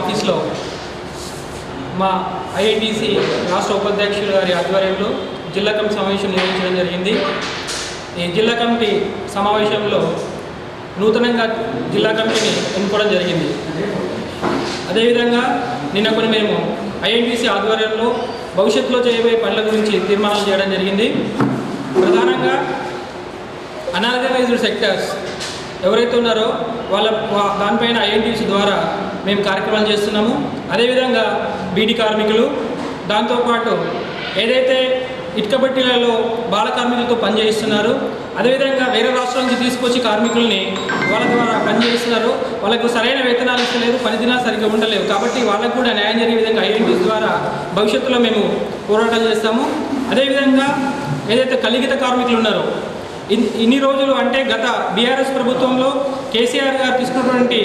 ఆఫీస్లో మా ఐఐటిసి రాష్ట్ర ఉపాధ్యక్షులు గారి ఆధ్వర్యంలో జిల్లా కమిటీ సమావేశం నిర్వహించడం జరిగింది. ఈ జిల్లా కమిటీ సమావేశంలో నూతనంగా జిల్లా కమిటీని ఎన్నుకోవడం జరిగింది. అదేవిధంగా నిన్న కొన్ని మేము ఐఎన్టీసీ ఆధ్వర్యంలో భవిష్యత్తులో చేయబోయే పనుల గురించి తీర్మానాలు చేయడం జరిగింది. ప్రధానంగా అనార్గనైజ్డ్ సెక్టర్స్ ఎవరైతే ఉన్నారో వాళ్ళ దానిపైన ఐఎన్టీసీ ద్వారా మేము కార్యక్రమాలు చేస్తున్నాము. అదేవిధంగా బీడీ కార్మికులు దాంతోపాటు ఏదైతే ఇటుక బట్టీలలో బాల కార్మికులతో పనిచేయిస్తున్నారు అదేవిధంగా వేరే రాష్ట్రాల నుంచి తీసుకొచ్చి కార్మికుల్ని వాళ్ళ ద్వారా పనిచేస్తున్నారు వాళ్ళకు సరైన వేతనాలు ఇస్తలేదు పనిదినా సరిగ్గా ఉండలేవు కాబట్టి వాళ్ళకు కూడా న్యాయం జరిగే విధంగా ఐఎన్టీస్ ద్వారా భవిష్యత్తులో మేము పోరాటం చేస్తాము. అదేవిధంగా ఏదైతే కలిగిత కార్మికులు ఉన్నారో ఇన్ని రోజులు అంటే గత బీఆర్ఎస్ ప్రభుత్వంలో కేసీఆర్ గారు తీసుకున్నటువంటి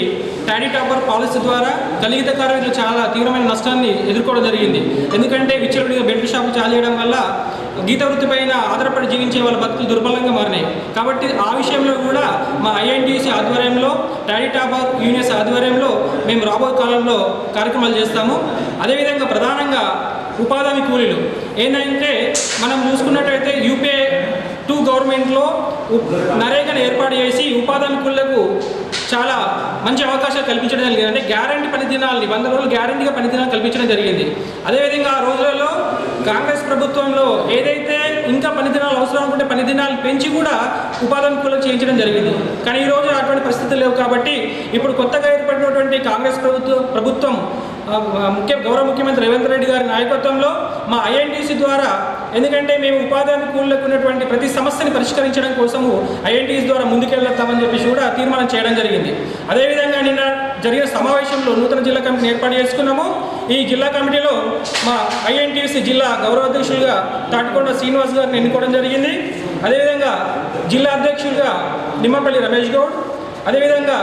టాడీ టాపర్ పాలసీ ద్వారా కలిగిత కార్మికులు చాలా తీవ్రమైన నష్టాన్ని ఎదుర్కోవడం జరిగింది. ఎందుకంటే విచ్చలవిడిగా బెల్ట్ షాపులు చాలు చేయడం వల్ల గీత వృత్తిపైన ఆధారపడి జీవించే వాళ్ళ బతుకులు దుర్బలంగా మారినాయి. కాబట్టి ఆ విషయంలో కూడా మా ఐఎన్టీసీ ఆధ్వర్యంలో టాడీ టాపర్ యూనియన్స్ ఆధ్వర్యంలో మేము రాబోయే కాలంలో కార్యక్రమాలు చేస్తాము. అదేవిధంగా ప్రధానంగా ఉపాధి కూలీలు. ఏంటంటే మనం చూసుకున్నట్టయితే యూపీఏ గవర్నమెంట్లో నరేగాను ఏర్పాటు చేసి ఉపాధి చాలా మంచి అవకాశాలు కల్పించడం జరిగింది. అంటే గ్యారంటీ పనిదినాలని వంద రోజులు గ్యారంటీగా పని దినాలు కల్పించడం జరిగింది. అదేవిధంగా ఆ రోజులలో కాంగ్రెస్ ప్రభుత్వంలో ఏదైతే ఇంకా పని దినాలు అవసరం అనుకుంటే పని దినాలు పెంచి కూడా ఉపాధి హామీ చేయించడం జరిగింది. కానీ ఈ అటువంటి పరిస్థితులు లేవు కాబట్టి ఇప్పుడు కొత్తగా ఏర్పడినటువంటి కాంగ్రెస్ ప్రభుత్వం ప్రభుత్వం ముఖ్య గౌరవ ముఖ్యమంత్రి రేవంత్ రెడ్డి గారి నాయకత్వంలో మా ఐఎన్టీసీ ద్వారా ఎందుకంటే మేము ఉపాధి అనుకూలకు ఉన్నటువంటి ప్రతి సమస్యని పరిష్కరించడం కోసము ఐఎన్టీసీ ద్వారా ముందుకెళ్తామని చెప్పేసి కూడా తీర్మానం చేయడం జరిగింది. అదేవిధంగా నిన్న జరిగిన సమావేశంలో నూతన జిల్లా కమిటీని ఏర్పాటు చేసుకున్నాము. ఈ జిల్లా కమిటీలో మా ఐఎన్టీసీ జిల్లా గౌరవాధ్యక్షులుగా తాటికొండ శ్రీనివాస్ గారిని ఎన్నుకోవడం జరిగింది. అదేవిధంగా జిల్లా అధ్యక్షులుగా నిమ్మపల్లి రమేష్ గౌడ్ అదేవిధంగా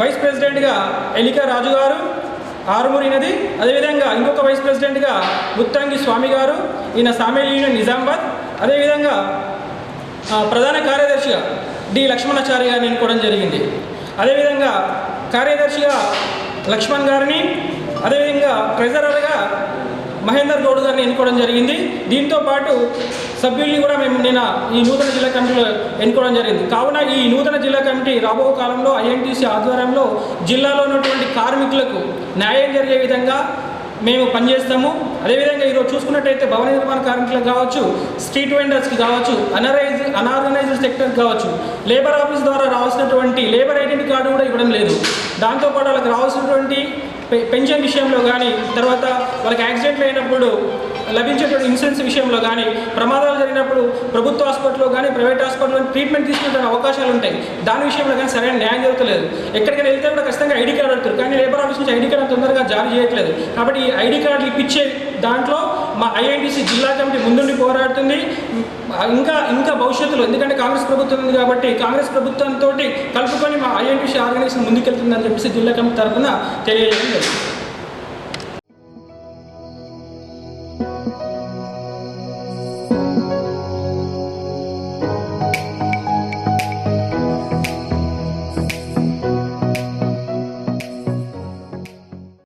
వైస్ ప్రెసిడెంట్గా ఎలికా రాజు గారు ఆరుమూరి నది. అదేవిధంగా ఇంకొక వైస్ ప్రెసిడెంట్గా ముత్తంగి స్వామి గారు ఈయన సామేల్ యూనియన్ నిజామాబాద్. అదేవిధంగా ప్రధాన కార్యదర్శిగా డి లక్ష్మణాచారి గారిని ఎన్నుకోవడం జరిగింది. అదేవిధంగా కార్యదర్శిగా లక్ష్మణ్ గారిని అదేవిధంగా ట్రెజరర్గా మహేందర్ గౌడ్ గారిని ఎన్నుకోవడం జరిగింది. దీంతో పాటు సభ్యుల్ని కూడా మేము నిన్న ఈ నూతన జిల్లా కమిటీలో ఎన్నుకోవడం జరిగింది. కావున ఈ నూతన జిల్లా కమిటీ రాబో కాలంలో ఐఎన్టీసీ ఆధ్వర్యంలో జిల్లాలో ఉన్నటువంటి కార్మికులకు న్యాయం జరిగే విధంగా మేము పనిచేస్తాము. అదేవిధంగా ఈరోజు చూసుకున్నట్టయితే భవన నిర్మాణ కార్మికులకు కావచ్చు స్ట్రీట్ వెండర్స్కి కావచ్చు అనరైజ్ అనార్గనైజ్డ్ సెక్టర్కి కావచ్చు లేబర్ ఆఫీస్ ద్వారా రావాల్సినటువంటి లేబర్ ఐడెంటిటీ కార్డు కూడా ఇవ్వడం లేదు. దాంతోపాటు వాళ్ళకి రావాల్సినటువంటి పెన్షన్ విషయంలో కానీ తర్వాత వాళ్ళకి యాక్సిడెంట్లు అయినప్పుడు లభించేటువంటి ఇన్సూరెన్స్ విషయంలో కానీ ప్రమాదాలు జరిగినప్పుడు ప్రభుత్వ హాస్పిటల్లో కానీ ప్రైవేట్ హాస్పిటల్లో ట్రీట్మెంట్ తీసుకునే అవకాశాలు ఉంటాయి. దాని విషయంలో కానీ సరైన న్యాయం జరుగుతలేదు. ఎక్కడికైనా వెళ్తే కూడా ఖచ్చితంగా ఐడి కార్డు అడుగుతారు. కానీ లేబర్ ఆఫీస్ నుంచి ఐడి కార్డు తొందరగా జారీ చేయట్లేదు. కాబట్టి ఈ ఐడి కార్డులు ఇప్పించే దాంట్లో మా ఐఐటీసీ జిల్లా కమిటీ ముందుండి పోరాడుతుంది. ఇంకా ఇంకా భవిష్యత్తులో ఎందుకంటే కాంగ్రెస్ ప్రభుత్వం ఉంది కాబట్టి కాంగ్రెస్ ప్రభుత్వంతో కలుపుకొని మా ఐఎన్టీసీ ఆర్గనైజేషన్ ముందుకెళ్తుందని చెప్పేసి జిల్లా కమిటీ తరఫున తెలియజేయడం